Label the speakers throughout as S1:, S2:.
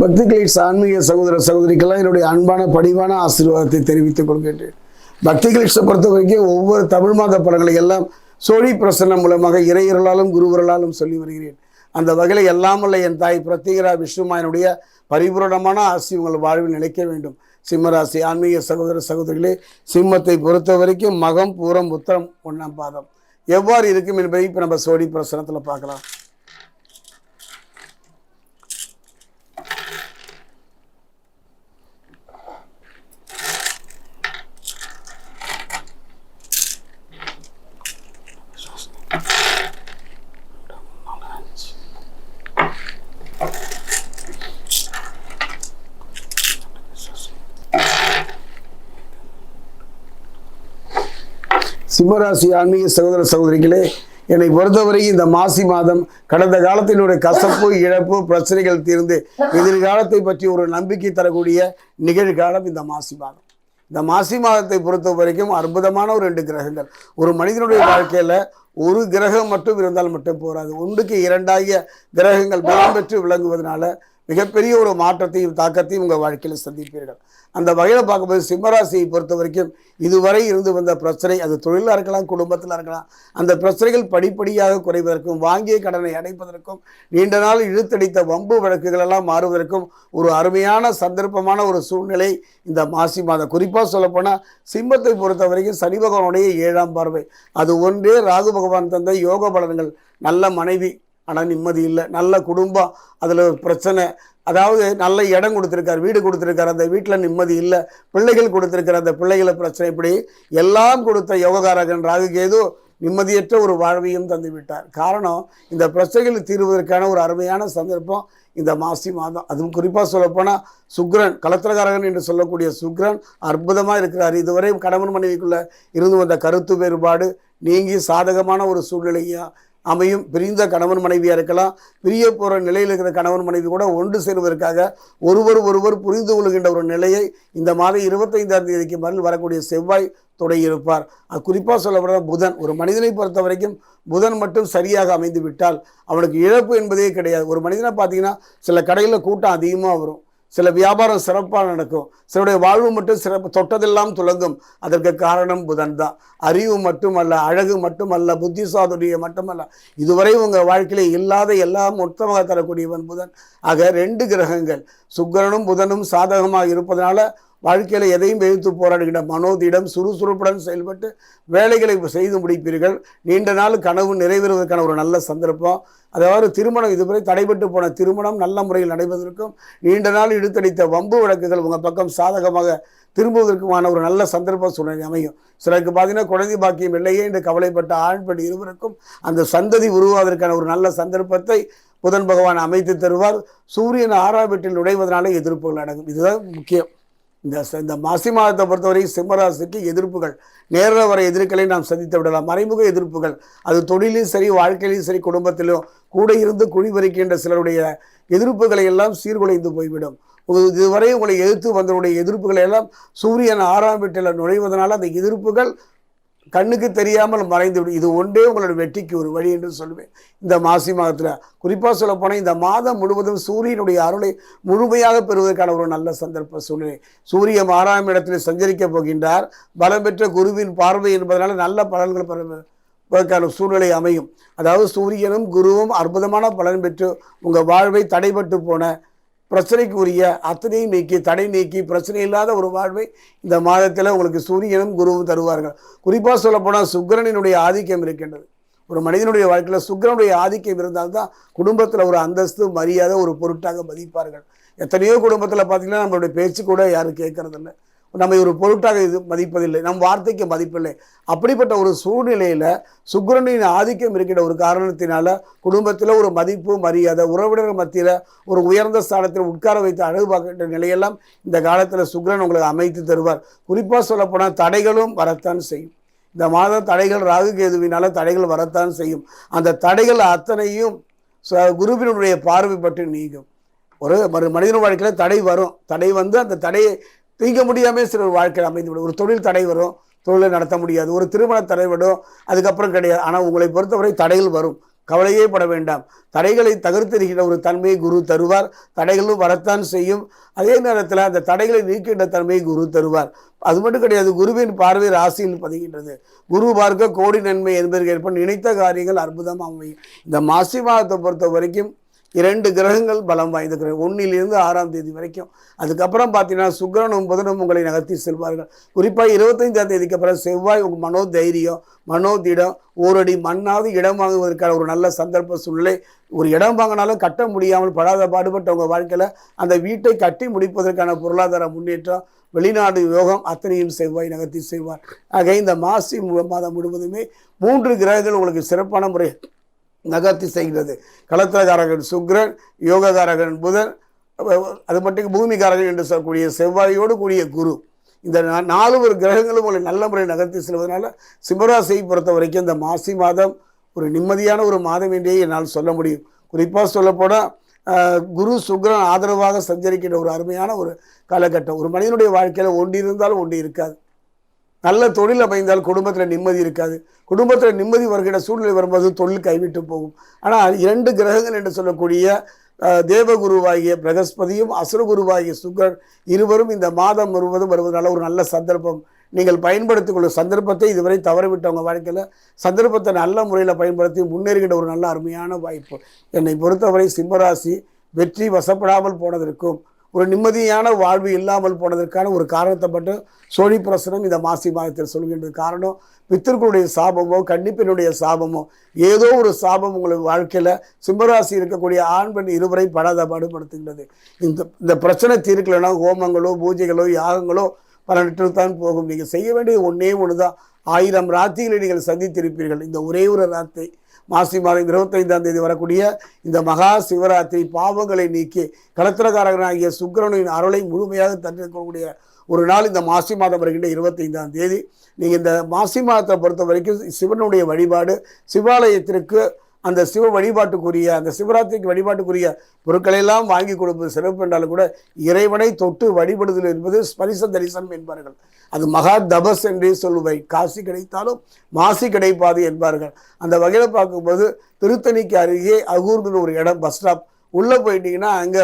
S1: பக்தி கிளிட்ஸ் ஆன்மீக சகோதர சகோதரிக்கெல்லாம் என்னுடைய அன்பான பணிவான ஆசீர்வாதத்தை தெரிவித்துக் கொள்கின்றேன். பக்தி கிளிட்ஸை பொறுத்த வரைக்கும் ஒவ்வொரு தமிழ் மாத படங்களை எல்லாம் சோழி பிரசன்னம் மூலமாக இறையர்களாலும் குருவர்களாலும் சொல்லி வருகிறேன். அந்த வகையில் எல்லாமல்ல என் தாய் பிரத்யேகரா விஷ்ணுமாயனுடைய பரிபூரணமான ஆசி உங்கள் வாழ்வில் நிலைக்க வேண்டும். சிம்மராசி ஆன்மீக சகோதர சகோதரிகளே சிம்மத்தை பொறுத்த வரைக்கும் மகம் பூரம் உத்தரம் ஒன்றாம் பாதம். எவ்வாறு இருக்கும் என்பதை இப்போ நம்ம சோழி பிரசனத்தில் பார்க்கலாம். சிம்மராசி ஆன்மீக சகோதர சகோதரிகளே என்னை பொறுத்தவரை இந்த மாசி மாதம் கடந்த காலத்தினுடைய கசப்பு இழப்பு பிரச்சனைகள் தீர்ந்து எதிர்காலத்தை பற்றி ஒரு நம்பிக்கை தரக்கூடிய நிகழ்காலம் இந்த மாசி மாதம். இந்த மாசி மாதத்தை பொறுத்த வரைக்கும் அற்புதமான ஒரு ரெண்டு கிரகங்கள். ஒரு மனிதனுடைய வாழ்க்கையில ஒரு கிரகம் மட்டும் இருந்தால் மட்டும் போராது. ஒன்றுக்கு இரண்டாகிய கிரகங்கள் பலம் பெற்று விளங்குவதனால மிகப்பெரிய ஒரு மாற்றத்தையும் தாக்கத்தையும் உங்கள் வாழ்க்கையில் சந்திப்பீர்கள். அந்த வகையில் பார்க்கும்போது சிம்மராசியை பொறுத்த வரைக்கும் இதுவரை இருந்து வந்த பிரச்சனை அது தொழிலாக இருக்கலாம் குடும்பத்தில் இருக்கலாம் அந்த பிரச்சனைகள் படிப்படியாக குறைவதற்கும் வாங்கிய கடனை அடைப்பதற்கும் நீண்ட நாள் இழுத்தடித்த வம்பு வழக்குகள் எல்லாம் மாறுவதற்கும் ஒரு அருமையான சந்தர்ப்பமான ஒரு சூழ்நிலை இந்த மாசி மாதம். குறிப்பாக சொல்லப்போனால் சிம்மத்தை பொறுத்த வரைக்கும் சனி பகவானுடைய ஏழாம் பார்வை. அது ஒன்றே ராகு பகவான் தந்த யோக பலன்கள். நல்ல மனைவி ஆனால் நிம்மதி இல்லை. நல்ல குடும்பம் அதில் பிரச்சனை. அதாவது நல்ல இடம் கொடுத்துருக்காரு வீடு கொடுத்துருக்காரு அந்த வீட்டில் நிம்மதி இல்லை. பிள்ளைகள் கொடுத்துருக்கிற அந்த பிள்ளைகளை பிரச்சனை இப்படி எல்லாம் கொடுத்த யோககாரகன் ராகுகேது நிம்மதியற்ற ஒரு வாழ்வையும் தந்து விட்டார். காரணம் இந்த பிரச்சனைகள் தீர்வதற்கான ஒரு அருமையான சந்தர்ப்பம் இந்த மாசி மாதம். அதுவும் குறிப்பாக சொல்லப்போனால் சுக்ரன் கலத்திரகாரகன் என்று சொல்லக்கூடிய சுக்ரன் அற்புதமாக இருக்கிறார். இதுவரை கணவன் மனைவிக்குள்ளே இருந்து வந்த கருத்து வேறுபாடு நீங்கி சாதகமான ஒரு சூழ்நிலையாக அமையும். பிரிந்த கணவன் மனைவியாக இருக்கலாம். பிரிய போகிற நிலையில் இருக்கிற கணவன் மனைவி கூட ஒன்று சேருவதற்காக ஒருவர் ஒருவர் புரிந்து கொள்கின்ற ஒரு நிலையை இந்த மாதம் இருபத்தைந்தாம் தேதிக்கு மேல் வரக்கூடிய செவ்வாய் தொடங்கியிருப்பார் அது குறிப்பாக சொல்லப்படுற புதன். ஒரு மனிதனை பொறுத்த வரைக்கும் புதன் மட்டும் சரியாக அமைந்து விட்டால் அவனுக்கு இழப்பு என்பதே கிடையாது. ஒரு மனிதனை பார்த்தீங்கன்னா சில கடைகளில் கூட்டம் அதிகமாக வரும். சில வியாபாரம் சிறப்பாக நடக்கும். சிலருடைய வாழ்வு மட்டும் சிறப்பு தொட்டதெல்லாம் துலங்கும். அதற்கு காரணம் புதன் தான். அறிவு மட்டுமல்ல அழகு மட்டுமல்ல புத்திசாதுரிய மட்டுமல்ல. இதுவரை உங்கள் வாழ்க்கையில் இல்லாத எல்லாம் மொத்தமாக தரக்கூடியவன் புதன். ஆக ரெண்டு கிரகங்கள் சுக்கிரனும் புதனும் சாதகமாக இருப்பதனால வாழ்க்கையில் எதையும் எதிர்த்து போராடுகின்ற மனோதிடம் சுறுசுறுப்புடன் செயல்பட்டு வேலைகளை செய்து முடிப்பீர்கள். நீண்ட நாள் கனவு நிறைவேறுவதற்கான ஒரு நல்ல சந்தர்ப்பம். அதாவது திருமணம் இதுவரை தடைபட்டு போன திருமணம் நல்ல முறையில் நடைபெறுவதற்கும் நீண்ட நாள் இழுத்தடித்த வம்பு வழக்குகள் உங்கள் பக்கம் சாதகமாக திரும்புவதற்குமான ஒரு நல்ல சந்தர்ப்ப சூழ்நிலை அமையும். சிலருக்கு பார்த்தீங்கன்னா குழந்தை பாக்கியம் இல்லையே என்று கவலைப்பட்ட ஆண் பெண் இருவருக்கும் அந்த சந்ததி உருவாவதற்கான ஒரு நல்ல சந்தர்ப்பத்தை புதன் பகவான் அமைத்து தருவார். சூரியன் ஆறாம் வீட்டில் நுழைவதனால எதிர்ப்புகள் அடங்கும். இதுதான் முக்கியம். இந்த இந்த மாசி மாதத்தை பொறுத்தவரை சிம்மராசிக்கு எதிர்ப்புகள். நேரில் வர எதிர்களை நாம் சந்தித்து விடலாம். மறைமுக எதிர்ப்புகள். அது தொழிலும் சரி வாழ்க்கையிலும் சரி குடும்பத்திலும் கூட இருந்து குழி பறிக்கின்ற சிலருடைய எதிர்ப்புகளை எல்லாம் சீர்குலைந்து போய்விடும். இதுவரை உங்களை எதிர்த்து வந்தவருடைய எதிர்ப்புகளை எல்லாம் சூரியன் ஆறாம் வீட்டில் நுழைவதனால் அந்த எதிர்ப்புகள் கண்ணுக்கு தெரியாமல் மறைந்து விடும் இது ஒன்றே உங்களோட வெற்றிக்கு ஒரு வழி என்று சொல்லுவேன். இந்த மாசி மாதத்தில் குறிப்பாக சொல்லப்போனால் இந்த மாதம் முழுவதும் சூரியனுடைய அருளை முழுமையாக பெறுவதற்கான ஒரு நல்ல சந்தர்ப்ப சூழ்நிலை. சூரியன் ஆறாம் இடத்தில் சஞ்சரிக்க போகின்றார். பலம் பெற்ற குருவின் பார்வை என்பதனால் நல்ல பலன்கள் பெற பெறுவதற்கான சூழ்நிலை அமையும். அதாவது சூரியனும் குருவும் அற்புதமான பலன் பெற்று உங்கள் வாழ்வை தடைபட்டு போன பிரச்சனைக்குரிய அத்தனையும் நீக்கி தடை நீக்கி பிரச்சனை இல்லாத ஒரு வாழ்வை இந்த மாதத்தில் உங்களுக்கு சூரியனும் குருவும் தருவார்கள். குறிப்பாக சொல்லப்போனால் சுக்கிரனினுடைய ஆதிக்கம் இருக்கின்றது. ஒரு மனிதனுடைய வாழ்க்கையில் சுக்கிரனுடைய ஆதிக்கம் இருந்தால்தான் குடும்பத்தில் ஒரு அந்தஸ்து மரியாதை ஒரு பொருட்டாக மதிப்பார்கள். எத்தனையோ குடும்பத்தில் பார்த்தீங்கன்னா நம்மளுடைய பேச்சு கூட யாரும் கேட்கறதில்ல நம்மை ஒரு பொருட்டாக இது மதிப்பதில்லை நம் வார்த்தைக்கு மதிப்பில்லை. அப்படிப்பட்ட ஒரு சூழ்நிலையில் சுக்கரனின் ஆதிக்கம் இருக்கின்ற ஒரு காரணத்தினால குடும்பத்தில் ஒரு மதிப்பு மரியாதை உறவினர் மத்தியில் ஒரு உயர்ந்த ஸ்தானத்தில் உட்கார வைத்து அழகுபாக்கின்ற நிலையெல்லாம் இந்த காலத்தில் சுக்கரன் உங்களுக்கு அமைத்து தருவார். குறிப்பாக சொல்லப்போனால் தடைகளும் வரத்தான் செய்யும். இந்த மாத தடைகள் ராகு கேதுவினால தடைகள் வரத்தான் செய்யும். அந்த தடைகள் அத்தனையும் ச- குருவினுடைய பார்வை பற்றி நீங்கும். ஒரு ஒரு மனிதன் வாழ்க்கையில் தடை வரும். தடை வந்து அந்த தடையை தீங்க முடியாமல் சில வாழ்க்கையில் அமைந்து விடும். ஒரு தொழில் தடை வரும் தொழிலை நடத்த முடியாது. ஒரு திருமண தடை வரும் அதுக்கப்புறம் கிடையாது. ஆனால் உங்களை பொறுத்தவரை தடைகள் வரும். கவலையே பட வேண்டாம். தடைகளை தகர்த்திருக்கிற ஒரு தன்மையை குரு தருவார். தடைகளும் வரத்தான் செய்யும். அதே நேரத்தில் அந்த தடைகளை நீக்கின்ற தன்மையை குரு தருவார். அது மட்டும் கிடையாது குருவின் பார்வை ராசியில் பதிகின்றது. குரு பார்க்க கோடி நன்மை என்பதற்கு ஏற்ப நினைத்த காரியங்கள் அற்புதமாக அமையும் இந்த மாசி மாதத்தை பொறுத்த வரைக்கும் இரண்டு கிரகங்கள் பலம் வாய்ந்த கிரகம். ஒன்றிலிருந்து ஆறாம் தேதி வரைக்கும். அதுக்கப்புறம் பார்த்தீங்கன்னா சுக்கரனும் புதனும் உங்களை நகர்த்தி செல்வார்கள். குறிப்பாக இருபத்தைந்தாம் தேதிக்கு அப்புறம் செவ்வாய் உங்கள் மனோதைரியம் மனோதிடம் ஓரடி மண்ணாவது இடம் வாங்குவதற்கான ஒரு நல்ல சந்தர்ப்ப சூழ்நிலை. ஒரு இடம் வாங்கினாலும் கட்ட முடியாமல் படாத பாடுபட்டவங்க உங்கள் வாழ்க்கையில் அந்த வீட்டை கட்டி முடிப்பதற்கான பொருளாதார முன்னேற்றம் வெளிநாடு யோகம் அத்தனையும் செவ்வாய் நகர்த்தி செய்வார். ஆக இந்த மாசி மாதம் முழுவதுமே மூன்று கிரகங்கள் உங்களுக்கு சிறப்பான முறை நகர்த்தி செய்கிறது. களத்திரகாரகன் சுக்ரன் யோககாரகன் புதன் அது மட்டும் பூமிகாரகன் என்று சொல்லக்கூடிய செவ்வாயோடு கூடிய குரு. இந்த நாலு ஒரு கிரகங்களும் உங்களை நல்ல முறையில் நகர்த்தி செல்வதனால சிம்மராசியை பொறுத்த வரைக்கும் இந்த மாசி மாதம் ஒரு நிம்மதியான ஒரு மாதம் என்றே என்னால் சொல்ல முடியும். குறிப்பாக சொல்லப்போனால் குரு சுக்ரன் ஆதரவாக சஞ்சரிக்கின்ற ஒரு அருமையான ஒரு காலகட்டம். ஒரு மனிதனுடைய வாழ்க்கையில் ஒன்று இருந்தாலும் ஒன்று இருக்காது. நல்ல தொழில் அமைந்தால் குடும்பத்தில் நிம்மதி இருக்காது. குடும்பத்தில் நிம்மதி வருகிற சூழ்நிலை வரும்போது தொழில் கைவிட்டு போகும். ஆனால் இரண்டு கிரகங்கள் என்று சொல்லக்கூடிய தேவகுருவாகிய பிரகஸ்பதியும் அசுரகுருவாகிய சுகர் இருவரும் இந்த மாதம் முழுவதும் வருவதனால ஒரு நல்ல சந்தர்ப்பம். நீங்கள் பயன்படுத்திக் கொள்ளும் சந்தர்ப்பத்தை இதுவரை தவறவிட்டவங்க வாழ்க்கையில் சந்தர்ப்பத்தை நல்ல முறையில் பயன்படுத்தி முன்னேறுகிற ஒரு நல்ல அருமையான வாய்ப்பு. என்னை பொறுத்தவரை சிம்மராசி வெற்றி வசப்படாமல் போனதற்கும் ஒரு நிம்மதியான வாழ்வு இல்லாமல் போனதற்கான ஒரு காரணத்தை மட்டும் சோழி பிரசனம் இந்த மாசி மாதத்தில் சொல்கின்றது காரணம். பித்தர்களுடைய சாபமோ கன்னிப்பெண்ணுடைய சாபமோ ஏதோ ஒரு சாபம் உங்களுக்கு வாழ்க்கையில் சிம்மராசி இருக்கக்கூடிய ஆண் பெண் இருவரை படாத பாடுபடுத்துகின்றது. இந்த இந்த பிரச்சனை தீர்க்கலைன்னா ஹோமங்களோ பூஜைகளோ யாகங்களோ பலனற்று தான் போகும். நீங்கள் செய்ய வேண்டியது ஒன்றே ஒன்று தான் ஆயிரம் ராத்திகளை நீங்கள் சந்தித்திருப்பீர்கள். இந்த ஒரே ஒரு ராத்தை மாசி மாதம் இருபத்தைந்தாம் தேதி வரக்கூடிய இந்த மகா சிவராத்திரி பாவங்களை நீக்கி கலத்திரகாரகனாகிய சுக்கரனின் அருளை முழுமையாக தந்திருக்கக்கூடிய ஒரு நாள் இந்த மாசி மாதம் வருகின்ற இருபத்தைந்தாம் தேதி. நீங்கள் இந்த மாசி மாதத்தை பொறுத்த வரைக்கும் சிவனுடைய வழிபாடு சிவாலயத்திற்கு அந்த சிவ வழிபாட்டுக்குரிய அந்த சிவராத்திரிக்கு வழிபாட்டுக்குரிய பொருட்களையெல்லாம் வாங்கி கொடுப்பது சிறப்பு என்றாலும் கூட இறைவனை தொட்டு வழிபடுதல் என்பது ஸ்பரிச தரிசனம் என்பார்கள். அது மகா தபஸ் என்றே சொல்லுவை காசி கிடைத்தாலும் மாசி கிடைப்பாது என்பார்கள். அந்த வகையில் பார்க்கும்போது திருத்தணிக்கு அருகே அகூர்னு ஒரு இடம் பஸ் ஸ்டாப் உள்ளே போயிட்டீங்கன்னா அங்கே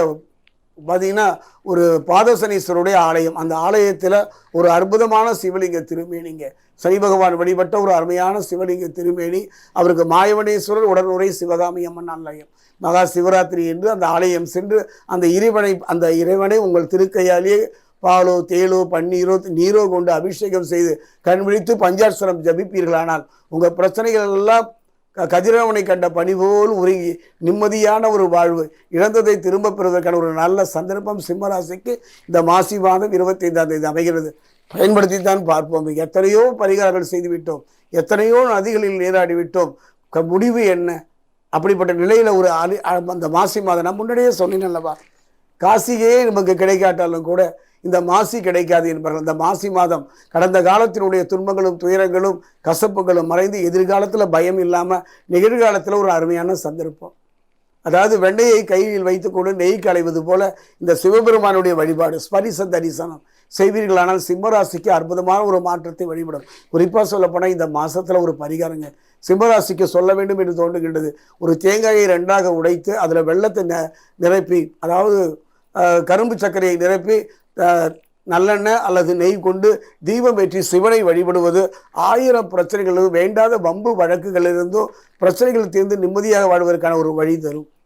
S1: பார்த்தீங்கன்னா ஒரு பாதசனீஸ்வருடைய ஆலயம். அந்த ஆலயத்தில் ஒரு அற்புதமான சிவலிங்க திருமேனிங்க. சனி பகவான் வழிபட்ட ஒரு அருமையான சிவலிங்க திருமேனி. அவருக்கு மாயவனேஸ்வரர் உடனுரை சிவகாமி அம்மன் ஆலயம். மகா சிவராத்திரி என்று அந்த ஆலயம் சென்று அந்த இறைவனை அந்த இறைவனை உங்கள் திருக்கையாலேயே பாலோ தேலோ பன்னீரோ நீரோ கொண்டு அபிஷேகம் செய்து கண் விழித்து பஞ்சாட்சரம் ஜபிப்பீர்களானால் உங்கள் பிரச்சனைகள் எல்லாம் கதிரவனை கண்ட பணி போல் உருகி நிம்மதியான ஒரு வாழ்வு. இழந்ததை திரும்ப பெறுவதற்கான ஒரு நல்ல சந்தர்ப்பம் சிம்மராசிக்கு இந்த மாசி மாதம் இருபத்தைந்தாம் தேதி அமைகிறது. பயன்படுத்தி தான் பார்ப்போம். எத்தனையோ பரிகாரங்கள் செய்துவிட்டோம். எத்தனையோ நதிகளில் நீராடி விட்டோம் க- முடிவு என்ன? அப்படிப்பட்ட நிலையில் ஒரு அலி அ- அந்த மாசி மாதம். நான் முன்னாடியே சொன்னேன் அல்லவா? காசியே நமக்கு கிடைக்காட்டாலும் கூட இந்த மாசி கிடைக்காது என்பார்கள். இந்த மாசி மாதம் கடந்த காலத்தினுடைய துன்பங்களும் துயரங்களும் கசப்புகளும் மறைந்து எதிர்காலத்தில் பயம் இல்லாமல் நிகழ்காலத்தில் ஒரு அருமையான சந்தர்ப்பம். அதாவது வெண்ணையை கையில் வைத்துக்கொண்டு நெய் களைவது போல இந்த சிவபெருமானுடைய வழிபாடு ஸ்பரிச தரிசனம் செய்வீர்களானால் சிம்மராசிக்கு அற்புதமான ஒரு மாற்றத்தை வழிபடும். குறிப்பாக சொல்லப்போனால் இந்த மாதத்தில் ஒரு பரிகாரங்க. சிம்மராசிக்கு சொல்ல வேண்டும் என்று தோன்றுகின்றது. ஒரு தேங்காயை ரெண்டாக உடைத்து அதில் வெள்ளத்தை ந நிரப்பி அதாவது கரும்பு சர்க்கரையை நிரப்பி நல்லெண்ணெய் அல்லது நெய் கொண்டு தீபம் ஏற்றி சிவனை வழிபடுவது ஆயிரம் பிரச்சனைகளும் வேண்டாத வம்பு வழக்குகளிலிருந்தும் பிரச்சனைகள் தீர்ந்து நிம்மதியாக வாழ்வதற்கான ஒரு வழி தரும்.